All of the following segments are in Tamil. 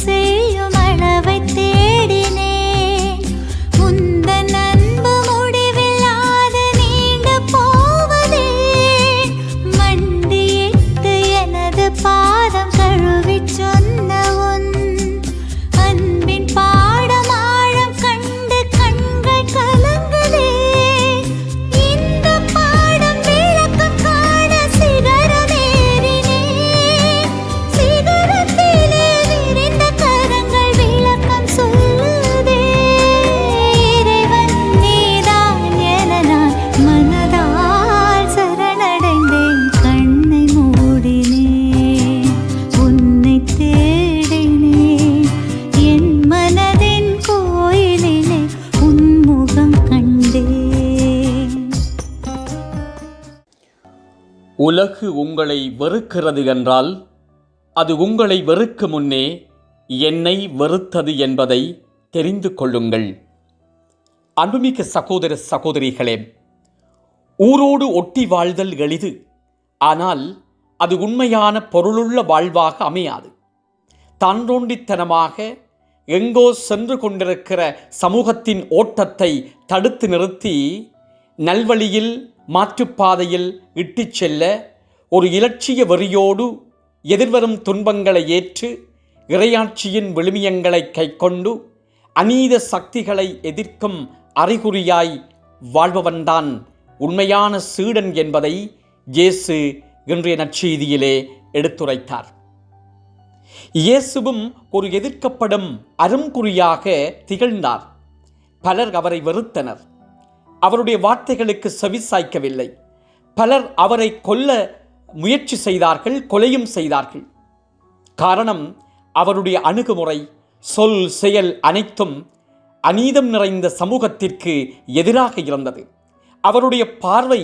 செய்யும் உலகு உங்களை வெறுக்கிறது என்றால் அது உங்களை வெறுக்கு முன்னே என்னை வெறுத்தது என்பதை தெரிந்து கொள்ளுங்கள். அன்புமிக்க சகோதர சகோதரிகளே ஊரோடு ஒட்டி வாழ்தல் எளிது ஆனால் அது உண்மையான பொருளுள்ள வாழ்வாக அமையாது. தான்றோண்டித்தனமாக எங்கோ சென்று கொண்டிருக்கிற சமூகத்தின் ஓட்டத்தை தடுத்து நிறுத்தி நல்வழியில் மாற்றுப்பாதையில் இட்டுச் செல்ல ஒரு இலட்சிய வெறியோடு எதிர்வரும் துன்பங்களை ஏற்று இறையாட்சியின் விழுமியங்களை கைக்கொண்டு அநீத சக்திகளை எதிர்க்கும் அறிகுறியாய் வாழ்பவன்தான் உண்மையான சீடன் என்பதை இயேசு இன்றைய நற்செய்தியிலே எடுத்துரைத்தார். இயேசுவும் ஒரு எதிர்க்கப்படும் அருங்குறியாக திகழ்ந்தார். பலர் அவரை வெறுத்தனர். அவருடைய வார்த்தைகளுக்கு செவிசாய்க்கவில்லை. பலர் அவரை கொல்ல முயற்சி செய்தார்கள் கொலையும் செய்தார்கள். காரணம் அவருடைய அணுகுமுறை சொல் செயல் அனைத்தும் அநீதம் நிறைந்த சமூகத்திற்கு எதிராக இருந்தது. அவருடைய பார்வை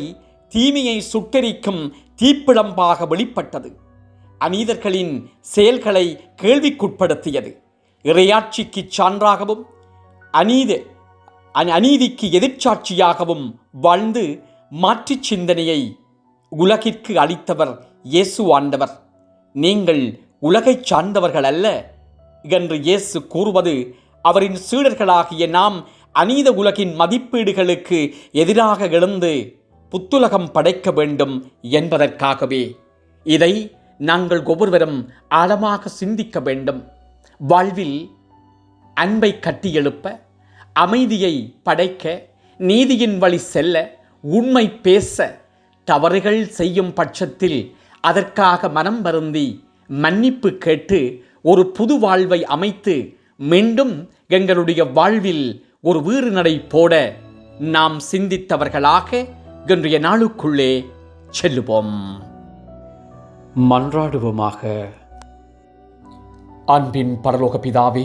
தீமையை சுட்டெரிக்கும் தீப்பிழம்பாக வெளிப்பட்டது. அநீதர்களின் செயல்களை கேள்விக்குட்படுத்தியது. இறையாட்சிக்கு சான்றாகவும் அநீத அநீதிக்கு எதிர்ச்சாட்சியாகவும் வாழ்ந்து மாற்றுச் சிந்தனையை உலகிற்கு அளித்தவர் இயேசு ஆண்டவர். நீங்கள் உலகைச் சார்ந்தவர்கள் அல்ல என்று இயேசு கூறுவது அவரின் சீடர்களாகிய நாம் அநீத உலகின் மதிப்பீடுகளுக்கு எதிராக எழுந்து புத்துலகம் படைக்க வேண்டும் என்பதற்காகவே. இதை நாங்கள் ஒவ்வொருவரும் ஆழமாக சிந்திக்க வேண்டும். வாழ்வில் அன்பை கட்டியெழுப்ப அமைதியை படைக்க நீதியின் வழி செல்ல உண்மை பேச தவறுகள் செய்யும் பட்சத்தில் அதற்காக மனம் வருந்தி மன்னிப்பு கேட்டு ஒரு புது வாழ்வை அமைத்து மீண்டும் எங்களுடைய வாழ்வில் ஒரு வீறு நடை போட நாம் சிந்தித்தவர்களாக இன்றைய நாளுக்குள்ளே செல்லுவோம். மன்றாடுவோமாக. அன்பின் பரலோக பிதாவே